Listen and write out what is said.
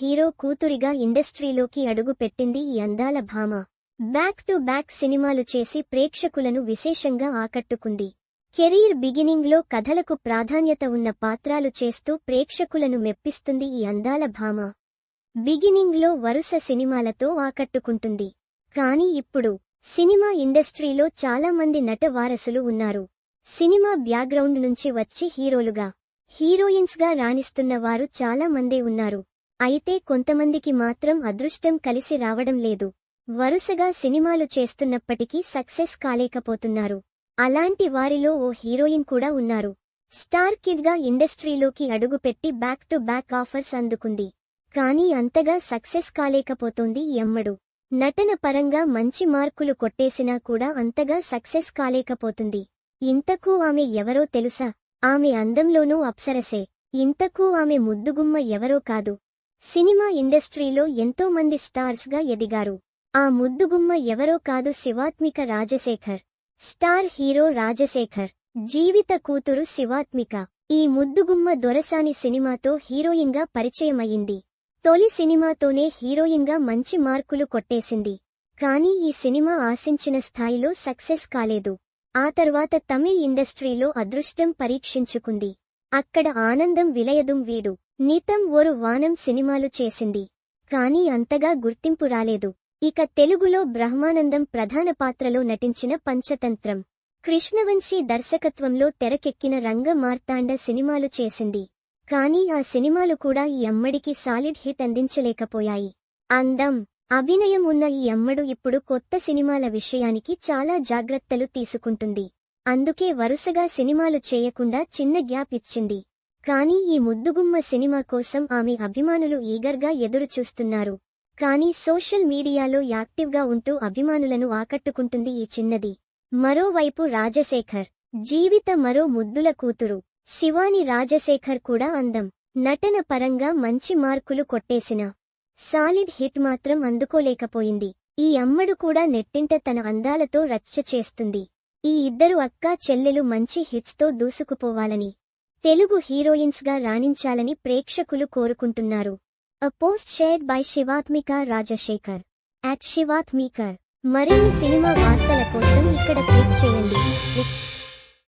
Hero కూతురిగా ఇండస్ట్రీలోకి అడుగు పెట్టింది ఈ అందాల భామ. బ్యాక్ టు బ్యాక్ సినిమాలు చేసి ప్రేక్షకులను విశేషంగా ఆకట్టుకుంది. కెరీర్ బిగినింగ్లో కథలకు ప్రాధాన్యత ఉన్న పాత్రాలు చేస్తూ ప్రేక్షకులను మెప్పిస్తుంది ఈ అందాల భామ. బిగినింగ్లో వరుస సినిమాలతో ఆకట్టుకుంటుంది. కానీ ఇప్పుడు సినిమా ఇండస్ట్రీలో చాలా మంది నట వారసులు ఉన్నారు. సినిమా బ్యాక్గ్రౌండ్ నుంచి వచ్చి హీరోలుగా హీరోయిన్స్గా రాణిస్తున్న వారు చాలా మందే ఉన్నారు. అయితే కొంతమందికి మాత్రం అదృష్టం కలిసి రావడం లేదు. వరుసగా సినిమాలు చేస్తున్నప్పటికీ సక్సెస్ కాలేకపోతున్నారు. అలాంటి వారిలో ఓ హీరోయిన్ కూడా ఉన్నారు. స్టార్ కిడ్గా ఇండస్ట్రీలోకి అడుగుపెట్టి బ్యాక్ టు బ్యాక్ ఆఫర్స్ అందుకుంది. కానీ అంతగా సక్సెస్ కాలేకపోతోంది ఎమ్మడు. నటన పరంగా మంచి మార్కులు కొట్టేసినా కూడా అంతగా సక్సెస్ కాలేకపోతుంది. ఇంతకూ ఆమె ఎవరో తెలుసా? ఆమె అందంలోనూ అప్సరసే. ఇంతకూ ఆమె ముద్దుగుమ్మ ఎవరో కాదు. సినిమా ఇండస్ట్రీలో ఎంతో మంది స్టార్స్గా ఎదిగారు. ఆ ముద్దుగుమ్మ ఎవరో కాదు Shivathmika Rajasekhar. Star hero Rajasekhar. జీవిత కూతురు శివాత్మిక. ఈ ముద్దుగుమ్మ దొరసాని సినిమాతో హీరోయిన్గా పరిచయమయ్యింది. తొలి సినిమాతోనే హీరోయిన్గా మంచి మార్కులు కొట్టేసింది. కానీ ఈ సినిమా ఆశించిన స్థాయిలో సక్సెస్ కాలేదు. ఆ తర్వాత తమిళ్ ఇండస్ట్రీలో అదృష్టం పరీక్షించుకుంది. అక్కడ ఆనందం విలయదుం వీడు. నితం ఓరు వానం సినిమాలు చేసింది. కానీ అంతగా గుర్తింపు రాలేదు. ఇక తెలుగులో బ్రహ్మానందం ప్రధాన పాత్రలో నటించిన పంచతంత్రం. కృష్ణవంశీ దర్శకత్వంలో తెరకెక్కిన రంగ మార్తాండ సినిమాలు చేసింది. కానీ ఆ సినిమాలు కూడా ఈ అమ్మడికి సాలిడ్ హిట్ అందించలేకపోయాయి. అందం అభినయం ఉన్న ఈ అమ్మడు ఇప్పుడు కొత్త సినిమాల విషయానికి చాలా జాగ్రత్తలు తీసుకుంటుంది. అందుకే వరుసగా సినిమాలు చేయకుండా చిన్న గ్యాప్ ఇచ్చింది. కానీ ఈ ముద్దుగుమ్మ సినిమా కోసం ఆమె అభిమానులు ఈగర్గా ఎదురుచూస్తున్నారు. కానీ సోషల్ మీడియాలో యాక్టివ్గా ఉంటూ అభిమానులను ఆకట్టుకుంటుంది ఈ చిన్నది. మరోవైపు రాజశేఖర్. జీవిత మరో ముద్దుల కూతురు. శివాని రాజశేఖర్ కూడా అందం. నటన పరంగా మంచి మార్కులు కొట్టేసిన. సాలిడ్ హిట్ మాత్రం అందుకోలేకపోయింది. ఈ అమ్మడు కూడా నెట్టింట తన అందాలతో రచ్చ చేస్తుంది. ఈ ఇద్దరు అక్కా చెల్లెలు మంచి హిట్స్తో దూసుకుపోవాలని. తెలుగు హీరోయిన్స్గా రాణించాలని ప్రేక్షకులు కోరుకుంటున్నారు. A post shared by Shivathmika Rajasekhar at శివాత్మికర్ మరిన్ని సినిమా వార్తల కోసం ఇక్కడ క్లిక్ చేయండి.